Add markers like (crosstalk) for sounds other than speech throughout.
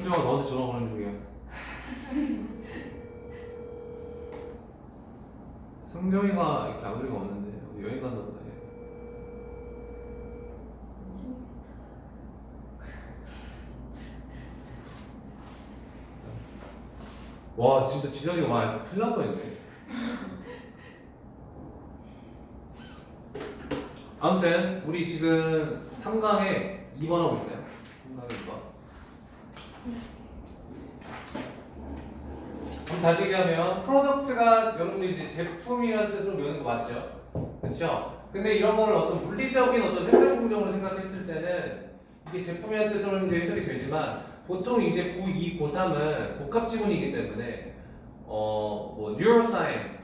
승정아 너한테 전화 오는 중이야. 승정이가 이렇게 아무 리가 없는데 어디 여행 갔나 보다. 얘. 와 진짜 지성이가 많이 큰일 날 뻔했네. 아무튼 우리 지금 3강에 2번 하고 있어요. 3강에 2번. 그럼 다시 얘기하면 프로덕트가 여러분들 이제 제품이라는 뜻으로 배우는 거 맞죠? 그렇죠? 근데 이런 거를 어떤 물리적인 어떤 생산 공정으로 생각했을 때는 이게 제품이라는 뜻으로는 이제 해석이 되지만 보통 이제 고2, 고3은 복합 지문이기 때문에 어뭐 뉴로사이언스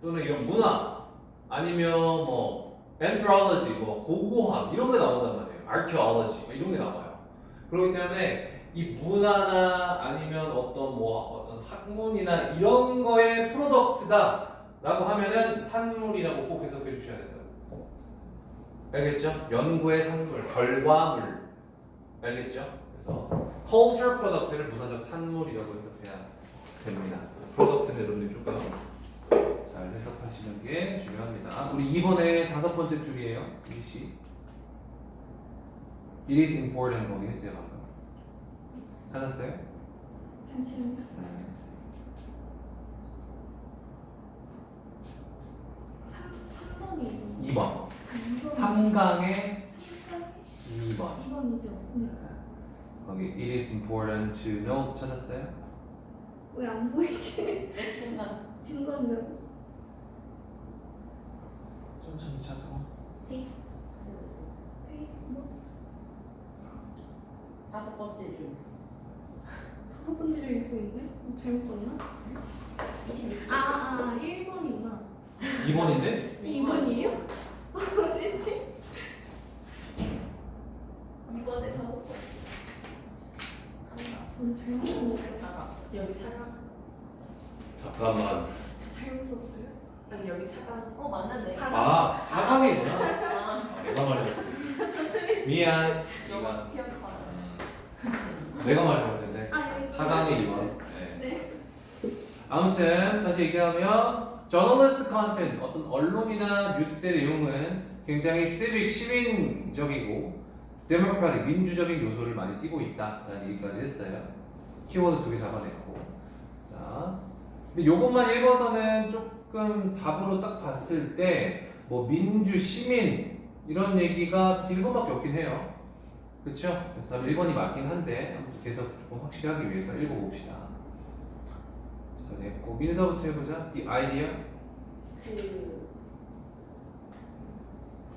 또는 이런 문화 아니면 뭐 anthropology 뭐 고고학 이런 게 나온단 말이에요. archaeology 뭐 이런 게 나와요. 그렇기 때문에 이 문화나 아니면 어떤 뭐 어떤 학문이나 이런 거의 프로덕트다라고 하면은 산물이라고 꼭 해석해 주셔야 된다고. 알겠죠? 연구의 산물, 결과물. 알겠죠? 그래서 culture product를 문화적 산물이라고 해석해야 됩니다. 프로덕트는 여러분들이 조금 잘 해석하시는 게 중요합니다. 우리 이번에 다섯 번째 줄이에요. 이시. It is important 거기 했어요. 찾았어요? 잠시만요. 네. 3, 3번이 2번. 2번. 3강의 3, 2번. 2번이죠. 네. 거기 it is important to know 찾았어요? 왜안 보이지? 내 순간 중간면 천천히 찾아. 페이스 페이 뭐 다섯 번째 줄 번째를 읽고 있네? 잘못 봤나? 26줄 아, 아 1번이구나. 2번인데? 2번이에요? 어디지? 이번에 다섯 번 삼가 전 잘못 여기 사강 잠깐만. 저 잘못 썼어요? 아니 여기 사강 어 맞는데 사강 아 4강이구나. 아 내가 말했어. 미안. 네가 기억하라 내가 말 잘못했네. 4강의 2번. 네. 네. 아무튼 다시 얘기하면 journalist content 어떤 언론이나 뉴스의 내용은 굉장히 civic 시민적이고 democratic 민주적인 요소를 많이 띠고 있다라는 얘기까지 했어요. 키워드 두 개 잡아냈고 자 근데 요것만 읽어서는 조금 답으로 딱 봤을 때 뭐 민주 시민 이런 얘기가 1번밖에 없긴 해요. 그쵸? 그래서 답 1번이 맞긴 한데 아무튼 계속 조금 확실히 하기 위해서 읽어봅시다. 그래서 됐고 민서부터 해보자. The idea. 그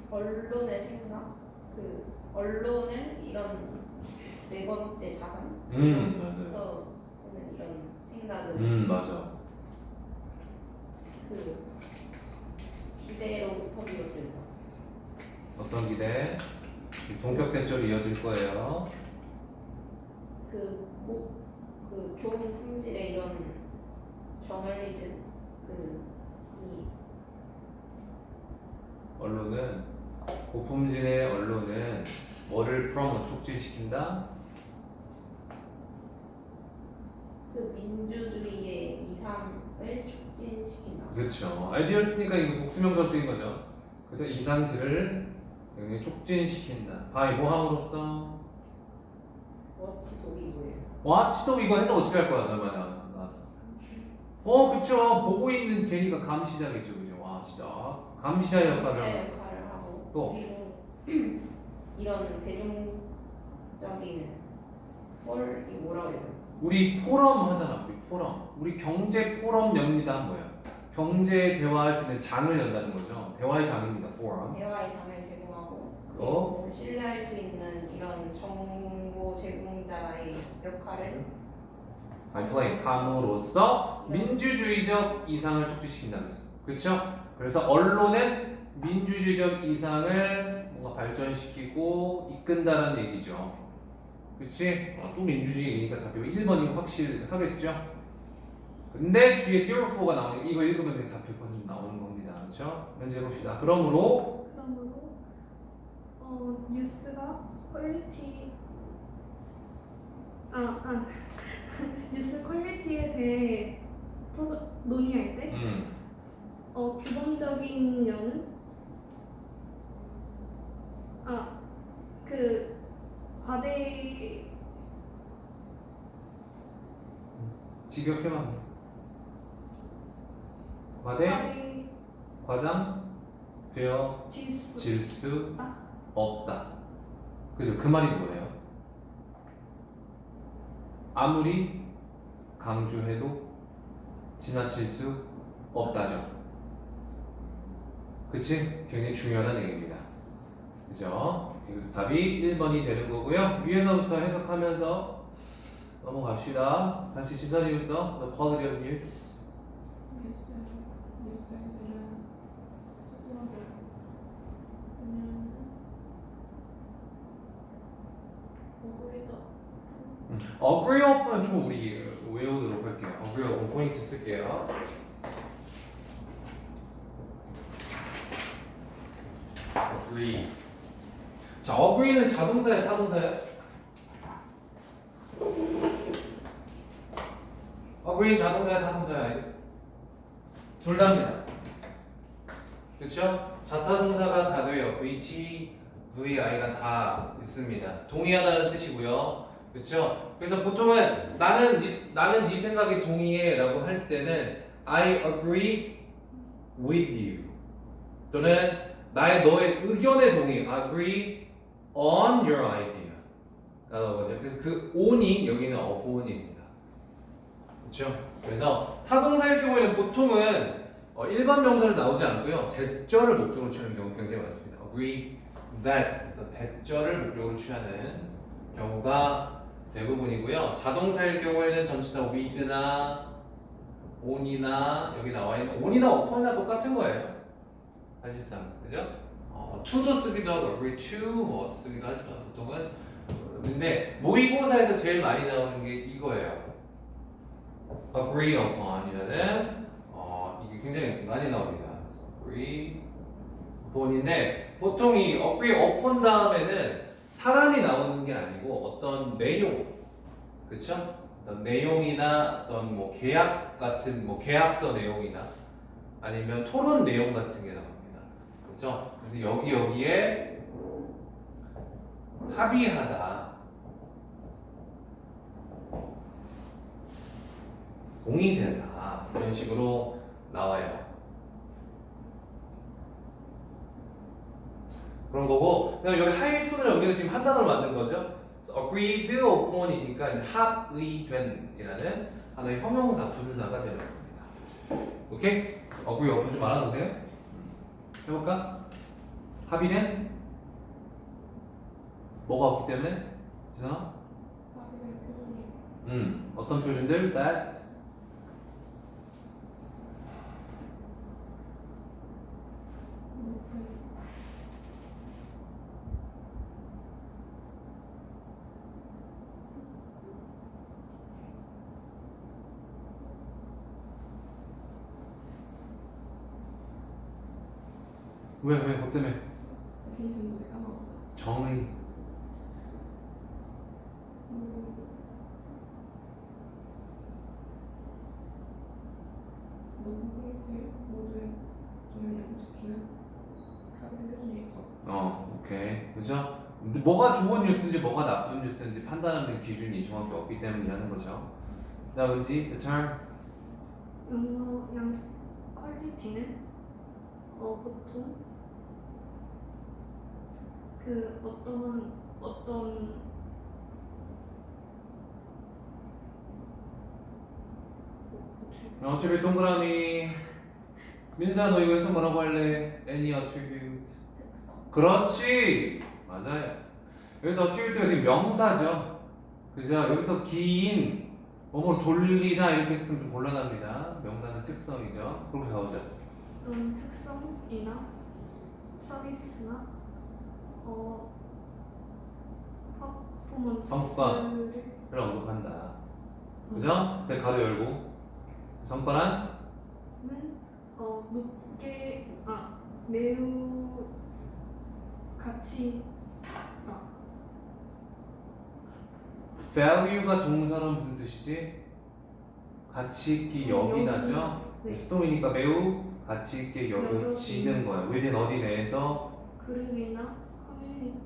언론의 생각 그 언론을 이런 네 번째 자산 음 맞아요. 서 보는 이런 생각은 음 맞아. 그 기대로부터 이어진다 어떤 기대? 동격대조로 이어질 거예요. 그, 고, 그 좋은 품질의 이런 저널리즘 그 이 언론은 고품질의 언론은 뭐를 프로모 촉진시킨다? 그 민주주의의 이상을 촉진시킨다. 그렇죠. 아이디어를 쓰니까 이거 복수명사로 쓰인 거죠. 그래서 이상들을 촉진시킨다. 바이 뭐 함으로써? 와치도 이거 해서 어떻게 할 거야? 얼마나 나와서? 어, 그쵸. 보고 있는 걔니까 감시자겠죠, 그죠? 와치다. 감시자 역할을 하고 또? 그리고 (clears throat) 이런 대중적인 폴이 뭐라고 해야 되나? 우리 포럼 하잖아, 우리 포럼. 우리 경제 포럼 엽니다, 뭐야? 경제 대화할 수 있는 장을 연다는 거죠. 대화의 장입니다, 포럼. 대화의 장을 제공하고 또? 그리고 신뢰할 수 있는 이런 정보 제공자의 역할을 플레이 함으로써 민주주의적 이상을 촉진시킨다, 그렇죠? 그래서 언론은 민주주의적 이상을 뭔가 발전시키고 이끈다는 얘기죠. 그치? 어, 또 민주주의 얘기니까 답이 1번이면 확실하겠죠? 근데 뒤에 4가 나오니까 이거 읽으면 그냥 답 100% 나오는 겁니다. 그렇죠? 현재 해봅시다. 그러므로 그러므로 어 뉴스가 퀄리티 아, 아 (laughs) 뉴스 퀄리티에 대해 토론, 논의할 때 음. 어, 규범적인 면은 아, 그 과대 직역해봐. 과대 과대 과장 되어 지수 질수 없다. 없다. 그죠? 그 말이 뭐예요? 아무리 강조해도 지나칠 수 없다죠. 그치? 굉장히 중요한 얘기입니다. 그죠? 그래서 답이 1번이 되는 거고요. 위에서부터 해석하면서 넘어갑시다. 다시 시선이부터 The quality of news. 뉴스 뉴스들은 찌질하게 왜냐면 억울이다. Agree up은 좀 우리 외우도록 할게요. agree up 포인트 쓸게요. agree. 자, agree는 자동사야, 타동사야? agree는 자동사야, 타동사야? 둘 다입니다. 그렇죠? 자타동사가 다 돼요. VT, VI가 다 있습니다. 동의하다는 뜻이고요. 그렇죠? 그래서 보통은 나는 네, 나는 네 생각에 동의해라고 할 때는 I agree with you 또는 나의 너의 의견에 동의 agree on your idea 라거든요. 그래서 그 on이 여기는 upon입니다. 그렇죠? 그래서 타동사일 경우에는 보통은 어, 일반 명사를 나오지 않고요 대절을 목적으로 취하는 경우 굉장히 많습니다. agree that 그래서 대절을 목적으로 취하는 경우가 대부분이고요. 자동사일 경우에는 전치사 with나 on이나 여기 나와 있는 on이나 upon이나 똑같은 거예요. 사실상 그죠? 어, to도 쓰기도 하고 agree to 뭐 쓰기도 하지만 보통은 어, 근데 모의고사에서 제일 많이 나오는 게 이거예요. agree upon이라는 어, 이게 굉장히 많이 나옵니다. agree upon인데 보통 이 agree upon 다음에는 사람이 나오는 게 아니고 어떤 내용, 그렇죠? 어떤 내용이나 어떤 뭐 계약 같은 뭐 계약서 내용이나 아니면 토론 내용 같은 게 나옵니다. 그렇죠? 그래서 여기 여기에 합의하다, 동의되다 이런 식으로 나와요. 그런 거고 그다음 여기 하이픈을 여기서 지금 한 단어로 만든 거죠. agreed upon이니까 이제 합의된이라는 하나의 형용사 분사가 되었습니다. 오케이? agree upon 좀 알아두세요. 해볼까? 합의된 뭐가 없기 때문에 지선아? 음 어떤 표준들 that 왜 왜? 뭐 때문에? 베이스 문제 까먹었어. 정의. 모두 모두의 표준이 있고 어 오케이. 그죠? 근데 뭐가 좋은 뉴스인지 뭐가 나쁜 뉴스인지 판단하는 기준이 정확히 없기 때문이라는 거죠. 그다음은지 the term 영어 양 퀄리티는? 어 보통 그 어떤 어떤 어차피 동그라미. 민사 너 이거 해서 뭐라고 할래? any attribute. 특성. 그렇지. 맞아요. 여기서 attribute가 지금 명사죠. 그죠? 여기서 긴 뭐뭐 돌리다 이렇게 했으면 좀 곤란합니다. 명사는 특성이죠. 그렇게 가보자 어떤 특성이나 서비스나 어 퍼포먼스를 를 언급한다 그죠? 대 가로 열고 성과란 어 높게 아 매우 가치 있다 value가 동사는 무슨 뜻이지? 가치 있게 여기다죠. 네. 수동이니까 매우 가치 있게 여겨지는 거야. within 어디 내에서 커뮤니티.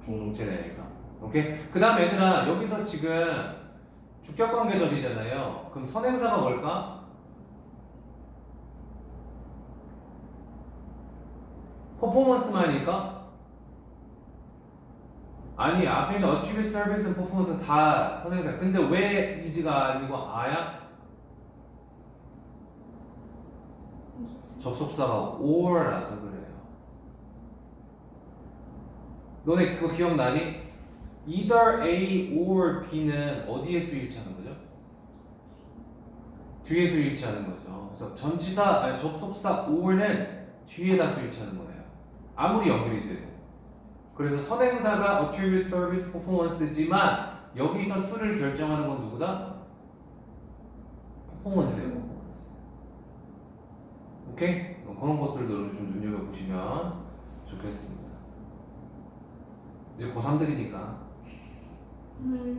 공동체 내에서. 오케이. 그 다음 얘들아 여기서 지금 주격 관계절이잖아요. 그럼 선행사가 뭘까? 퍼포먼스만일까? 아니 앞에 있는 attribute, service, performance는 다 선행사. 근데 왜 is가 아니고 아야? 접속사가 or라서 그래요. 너네 그거 기억나니? either A or B는 어디에 수일치하는 거죠? 뒤에 수일치하는 거죠. 그래서 전치사 아니 접속사 or는 뒤에다 수일치하는 거예요. 아무리 연결이 돼도. 그래서 선행사가 attribute, service, performance지만 여기서 수를 결정하는 건 누구다? performance예요. performance. 오케이? 어, 그런 것들도 좀 눈여겨 보시면 좋겠습니다. 이제 고3들이니까. 네.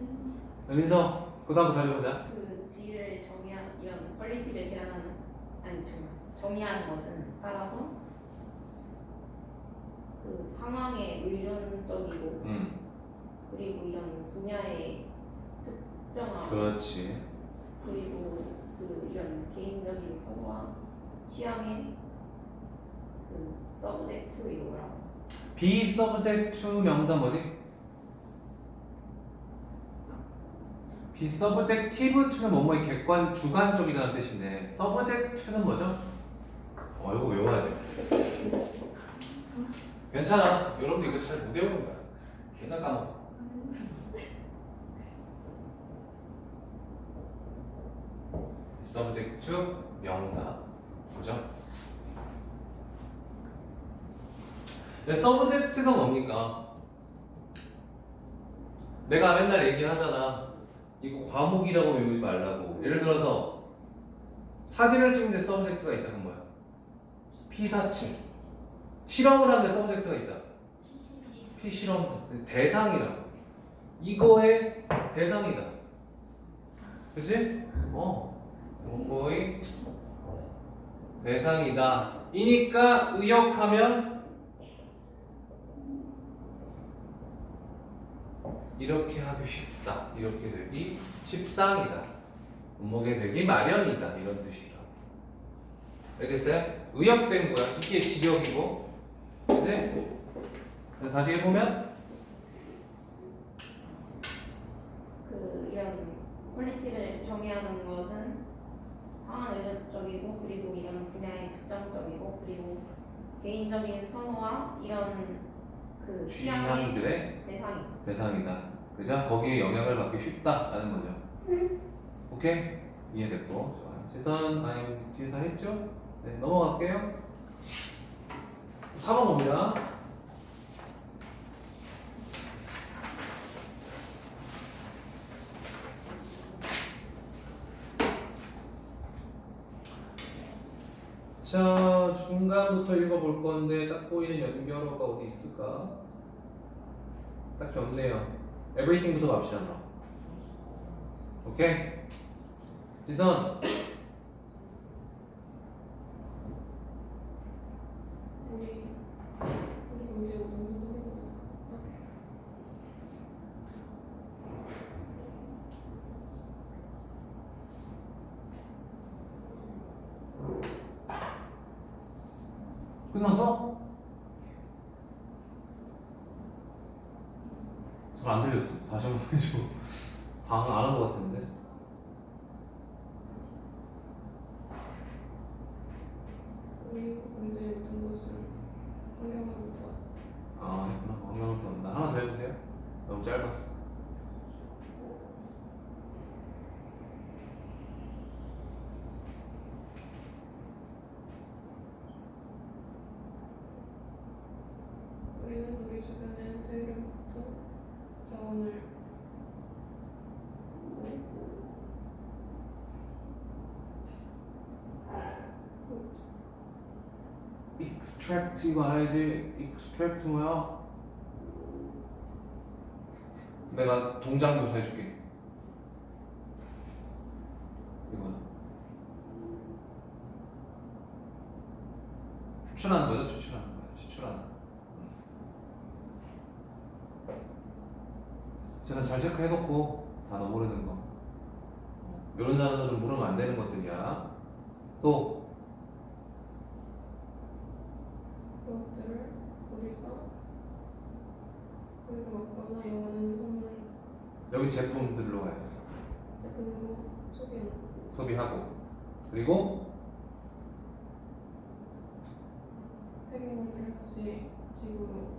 민서 그다음 잘해보자. 그 질을 정의한 이런 퀄리티를 제한하는 아니 정 정의하는 것은 따라서 그 상황에 의존적이고 음. 그리고 이런 분야의 특정함. 그렇지. 그리고 그 이런 개인적인 선호와 취향의 그 서브젝트 이거 뭐라고 subject to 명사 뭐지? be subjective to는 뭐뭐의 객관 주관적이라는 뜻인데 to는 뭐죠? 어 이거 외워야 돼 괜찮아 여러분들 이거 잘 못 외우는 거야 맨날 까먹어 subject 명사 그죠? 네, 서브젝트가 뭡니까? 내가 맨날 얘기하잖아. 이거 과목이라고 외우지 말라고. 예를 들어서 사진을 찍는데 서브젝트가 있다 그건 뭐야? 피사체. 실험을 하는데 서브젝트가 있다. 피실험 대상이라고. 이거의 대상이다. 그치? 어. 거의 대상이다. 이니까 의역하면 이렇게 하기 쉽다. 이렇게 되기 십상이다. 못먹게 되기 마련이다. 이런 뜻이라. 알겠어요? 의역된 거야. 이게 직역이고? 그래서 다시 해보면 그 이런 퀄리티를 정의하는 것은 상황 의존적이고 그리고 이런 분야의 특정적이고 그리고 개인적인 선호와 이런 그 취향들의 대상이다. 대상이다. 그죠? 거기에 영향을 받기 쉽다라는 거죠. 오케이? 이해됐고. 좋아. 시선 아니 뒤에 다 했죠? 네, 넘어갈게요. 4번 봅니다. 자, 중간부터 읽어볼 건데 딱 보이는 연결어가 어디 있을까? 딱히 없네요. everything부터 갑시다. 오케이? 지선 우리 우리 이제 연습 해보자. 끝났어? 잘 안 들렸어. 다시 한번 해줘. 다안 한 것 같은데. 우 extract 이거 알아야지? extract 뭐야? 내가 동작 묘사해 줄게. 이거야. 추출하는 거죠? 추출하는 거야. 추출하는 거. 음. 제가 잘 체크해놓고 다 너무 오래된 거. 어, 이런 단어들은 모르면 안 되는 것들이야. 또 것들을 우리가 우리가 먹거나 이용하는 선물 여기 제품들로 가야 돼 제품으로 소비하는 소비하고. 그리고 폐기물들을 다시 지구로.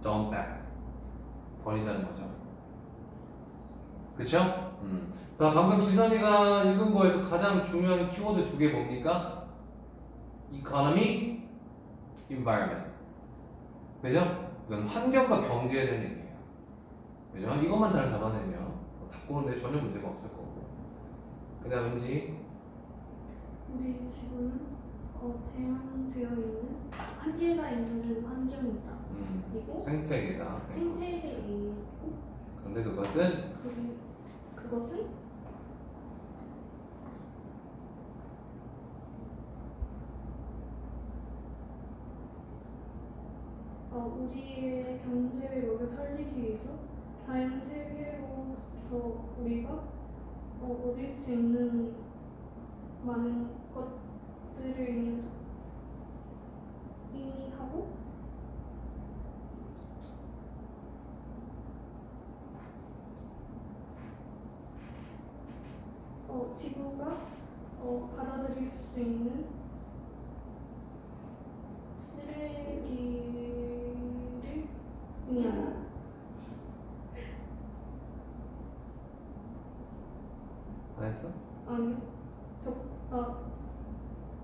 Dump back. 버린다는 거죠. 그쵸? 음. 자, 방금 지선이가 읽은 거에서 가장 중요한 키워드 두 개 뭡니까? economy, environment 그죠? 이건 환경과 경제에 대한 얘기예요 그죠? 이것만 잘 잡아내면 뭐 답고는데 전혀 문제가 없을 거고 그 다음 왠지 우리 지구는 어, 제한되어 있는 한계가 있는 환경이다. 음, 그리고 생태계다 생태계의 그런데 그것은 그, 그것은 어, 우리의 여기 살리기 위해서 자연 세계로부터 우리가 어, 얻을 수 있는 많은 것들을 이미, 이미 하고 어, 지구가 어, 받아들일 수 있는 쓰레기를 의미한다. 다 했어? 아니요. 적, 아,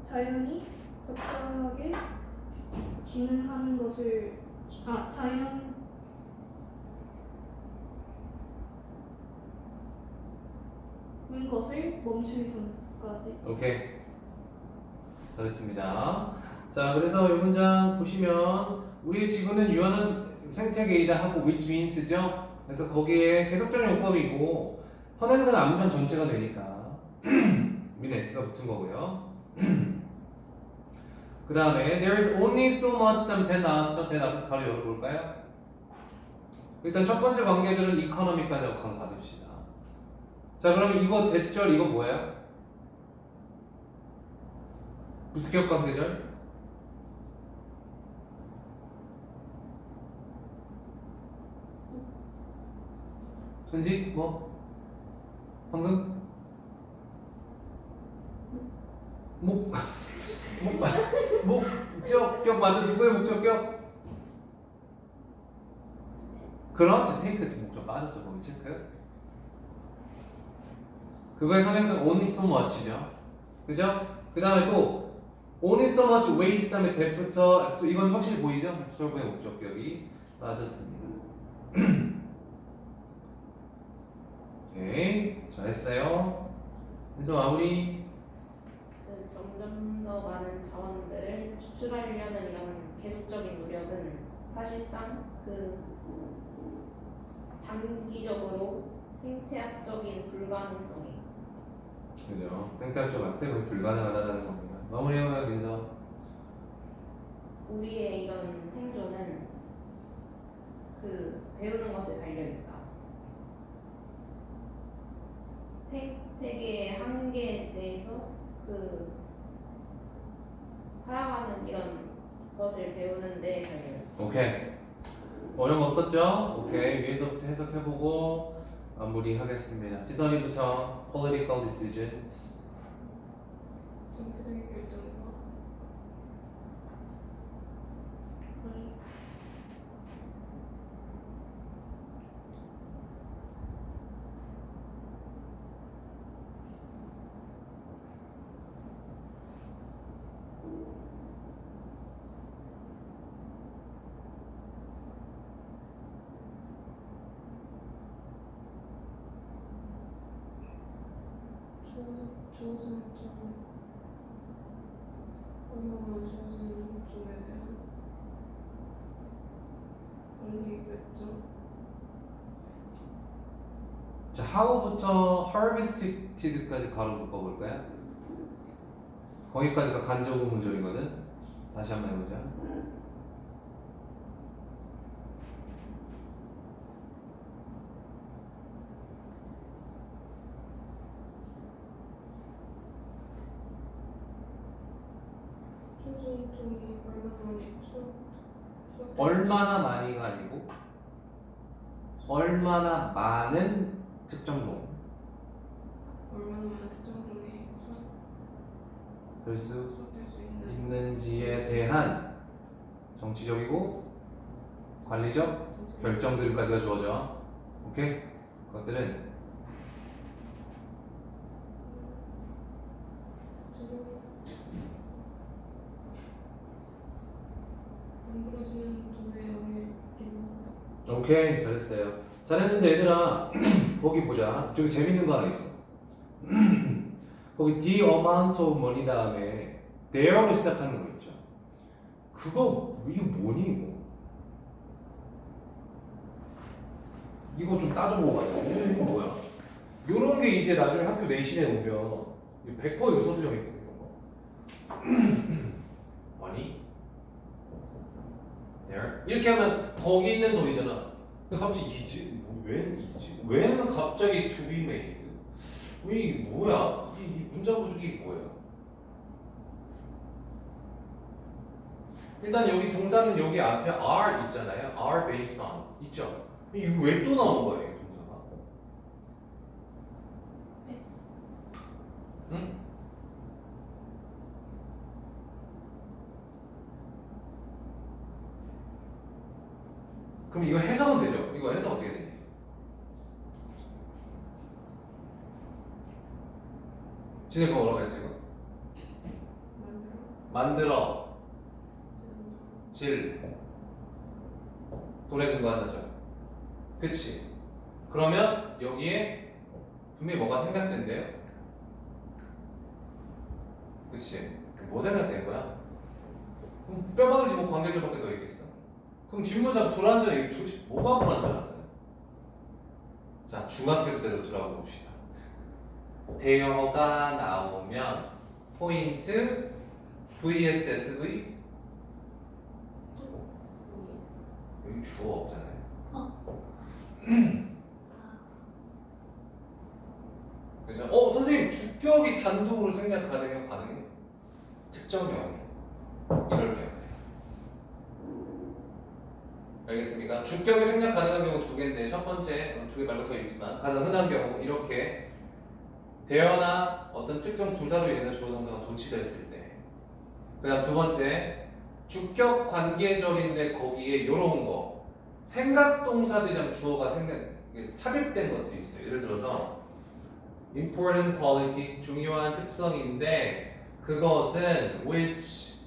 자연이 적절하게 기능하는 것을 아 자연. 는 것을 멈추기 전까지. 오케이. 잘했습니다. 자 그래서 이 문장 보시면 우리 지구는 유한한 생태계이다 하고 which means죠? 그래서 거기에 계속적인 용법이고 선행사는 암전 전체가 되니까. (clears throat) 우리는 s가 붙은 거고요. (clears throat) 그 다음에 there is only so much 다음 대 나왔죠 대 앞에서 바로 열어볼까요? 일단 첫 번째 관계절은 economy까지 하고 강닫읍시다 자 그러면 이거 대절 이거 뭐예요? 기업 관계절? 현지 뭐 방금 목 목, 목적격 맞아 누구의 목적격? 그렇지 테이크 목적 빠졌죠 거기 체크 그거의 선행성 only so much죠 그죠? 그 다음에 또 only so much waste 다음에 that부터 이건 확실히 보이죠? absorb의 목적격이 빠졌습니다 (clears throat) 오케이 잘했어요. 그래서 마무리. 그 점점 더 많은 자원들을 추출하려는 이런 계속적인 노력은 사실상 그 장기적으로 생태학적인 불가능성이. 그죠. 생태학적 거의 불가능하다는 겁니다. 마무리해봐요 민서. 우리의 이런 생존은 그 배우는 것에 달려 있다. 생태계의 한계에 대해서 그 살아가는 이런 것을 배우는 데 달려 있다. 오케이 어려운 거 없었죠? 오케이 위에서부터 해석해보고 마무리하겠습니다 지선이부터 political decisions 정치적인 결정과 주어진 점 언어가 주어진 점에 대한 결정 자, how부터 harvested까지 가로 묶어볼까요? 거기까지가 간접 의문절이거든. 다시 한번 해보자. 얼마나 많이가 아니고 얼마나 많은 특정 종 얼마나 많은 특정 종이 추억 될수 추억될 수 있는 있는지에 대한 정치적이고 관리적 결정 들까지가 주어져. 오케이? 그것들은 지금 만들어지는 돈에 의해 기능한다. 오케이 잘했어요. 잘했는데 얘들아 (clears throat) 거기 보자. 저기 재밌는 거 하나 있어. (clears throat) 거기 the amount of money 다음에 대형을 시작하는 거 있죠. 그거 이게 뭐니 이거? 이거 좀 따져보고 가자. 이거 뭐야? 요런 게 이제 나중에 학교 내신에 오면 100% 요소 수정이거든 이런 거. 아니? there 이렇게 하면 거기 있는 돈이잖아. 갑자기 이지? 뭐, 웬 이지? 왜는 갑자기 to be made? 왜 이게 뭐야? 이, 이 문자 부족이 뭐야? 일단 여기 동사는 여기 앞에 are 있잖아요. are based on 있죠. 이거 왜 또 나온 이 동사가? 네. 응? 그럼 이거 해석은 되죠? 이거 해석 어떻게 되지? 진짜 뭐라고 했지 이거? 만들어 만들어 지금 질 돈에 근거한다죠. 그치? 그러면 여기에 분명히 뭐가 생략된대요. 그치? 뭐 생략된 거야? 뼈박이지 뭐 관계절밖에 더 얘기했어. 그럼 뒷문장 불완전 이게 도대체 뭐가 불완전한 거야? 자 중학교 때로 돌아가 봅시다. 대형어가 나오면 포인트 VSSV 여기 주어 없잖아요. 그죠? 어 선생님 주격이 단독으로 생략 가능해요? 가능해요? 특정 경우에 이럴 경우에 알겠습니까? 주격이 생략 가능한 경우 두 개인데 첫 번째 두 개 말고 더 있지만 가장 흔한 경우 이렇게 대어나 어떤 특정 부사로 인해서 주어 동사가 도치됐을 때 그다음 두 번째 주격 관계절인데 거기에 요런 거 생각 동사들이랑 주어가 이게 삽입된 것들이 있어요. 예를 들어서 important quality 중요한 특성인데 그것은 which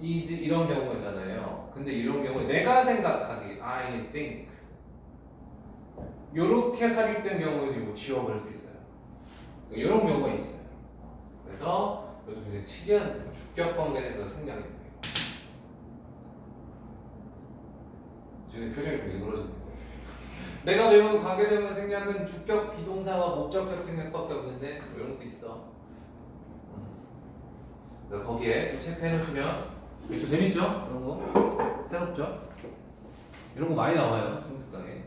is 이런 경우잖아요. 근데 이런 경우에 내가 생각하기 I think 요렇게 삽입된 경우에도 이거 지워버릴 수 있어요. 이런 경우가 있어요. 그래서 이것도 굉장히 특이한 주격 대해서 생략이 돼요. 지금 표정이 좀 일그러졌네요. (laughs) 내가 배운 관계대명 생략은 주격 비동사와 목적격 생략밖에 없는데 뭐 이런 것도 있어. 음. 그래서 거기에 체크해 놓으시면 좀 재밌죠? 이런 거 새롭죠? 이런 거 많이 나와요 성특강에.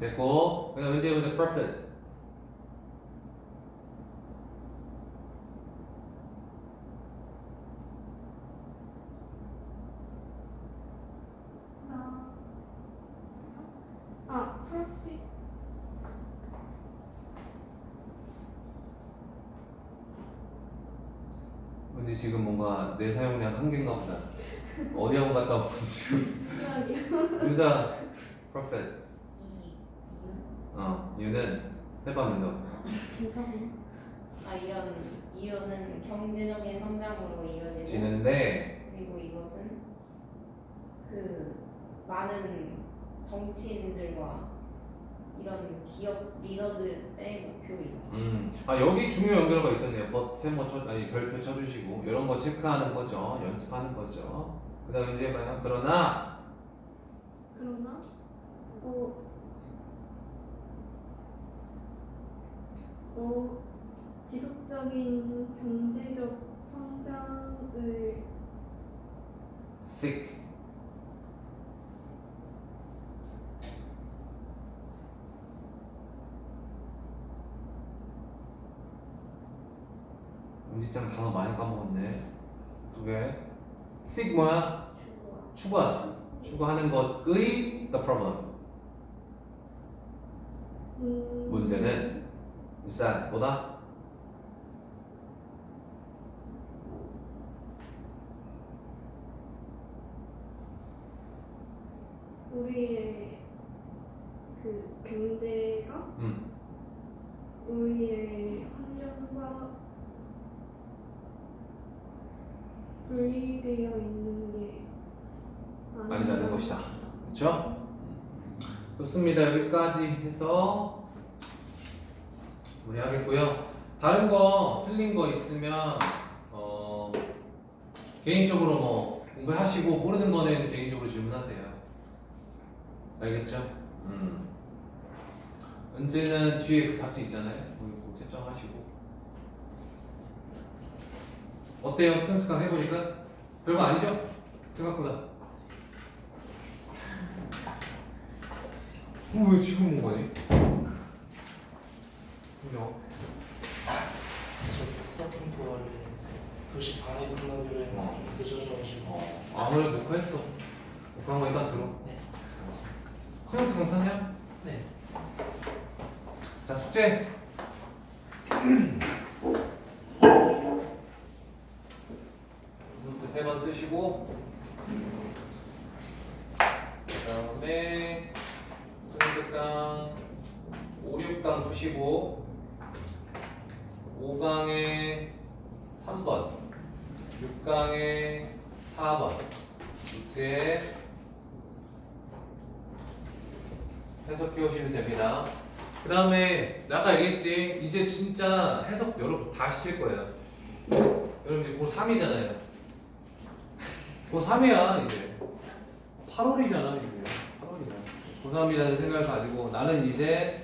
됐고 그다음 언제 해보자 perfect. 아, 아 프로필 근데 지금 뭔가 내 사용량 한계인가 보다. 어디 한번 갔다 오고 지금. 이 이유 어 이유는 해봐면서 감사합니다. 아 이런 이유는 경제적인 성장으로 이어지고 지는데 그리고 이것은 그 많은 정치인들과 이런 기업 리더들의 목표이다. 음, 아 여기 중요 연결어가 있었네요. 버 세모 쳐 아니 별표 쳐주시고 이런 거 체크하는 거죠. 연습하는 거죠. 그다음 이제 봐요. 그러나 그러나 어, 어 지속적인 경제적 성장을 sick 강지장 단어 많이 까먹었네. 두 개. 추구와 추구하다. 추구하는 것의 the problem. 음, 문제는 일산 뭐다? 우리의 그 경제가 음. 우리의 환경과 분리되어 있는 게 아니라는 것이다. 그렇죠? 좋습니다. 여기까지 해서 우리 하겠고요. 다른 거 틀린 거 있으면 어 개인적으로 뭐 공부하시고 모르는 거는 개인적으로 질문하세요. 알겠죠? 음. 언제는 뒤에 그 답지 있잖아요. 거기 꼭 채점하시고 어때요? 스턴트강 해보니까 별거 아니죠? 생각보다. 어, 왜 지금 온 거니? 저 원래 2시 반에 끝나기로 했는데 좀 늦어져가지고 어, 아무래도 녹화했어. 녹화한 거 일단 들어. 네. 수영트 강사냐? 네. 자, 숙제. 노트 세번 쓰시고, 그 다음에 수영특강 5, 6강 푸시고, 5강에 3번, 6강에 4번, 이제 해석해 오시면 됩니다. 그 다음에 아까 얘기했지 이제 진짜 해석 여러분 다 시킬 거예요. 여러분 이제 고3이잖아요. 고 3이야 이제 8월이잖아 이제 8월이야. 고3이라는 생각을 가지고 나는 이제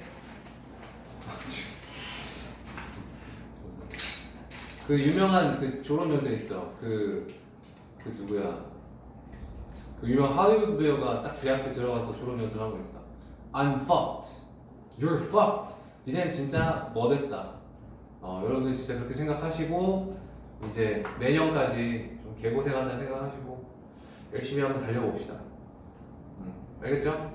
(laughs) 그 유명한 그 졸업연설 있어. 그, 그 누구야? 그 유명 하리우드 배우가 딱 대학교 들어가서 졸업연설 하고 있어. I'm fucked. You're fucked. 니네는 진짜 뭐됐다. 어, 여러분들 진짜 그렇게 생각하시고 이제 내년까지 좀 개고생한다 생각하시고 열심히 한번 달려봅시다. 음, 알겠죠?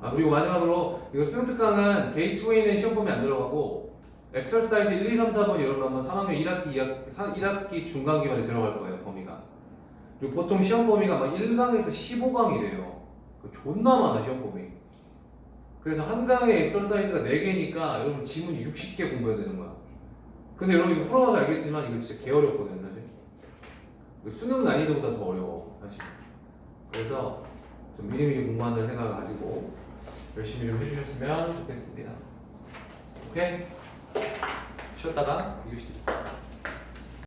아 그리고 마지막으로 이거 수능 특강은 데이 2에는 시험 범위 안 들어가고 엑설사이즈 1, 2, 3, 4번 이런 거 하면 3학년 1학기, 2학기, 1학기 중간 기반에 들어갈 거예요 범위가. 그리고 보통 시험 범위가 막 1강에서 15강이래요. 그 존나 많아 시험 범위. 그래서 한 강에 엑설사이즈가 4개니까 여러분 지문이 60개 공부해야 되는 거야. 근데 여러분 이거 풀어봐서 알겠지만 이거 진짜 개 어렵거든 사실. 수능 난이도보다 더 어려워 사실. 그래서 좀 미리미리 공부한다는 생각을 가지고 열심히 좀 해주셨으면 좋겠습니다. 오케이? 쉬었다가 이교시 드리겠습니다.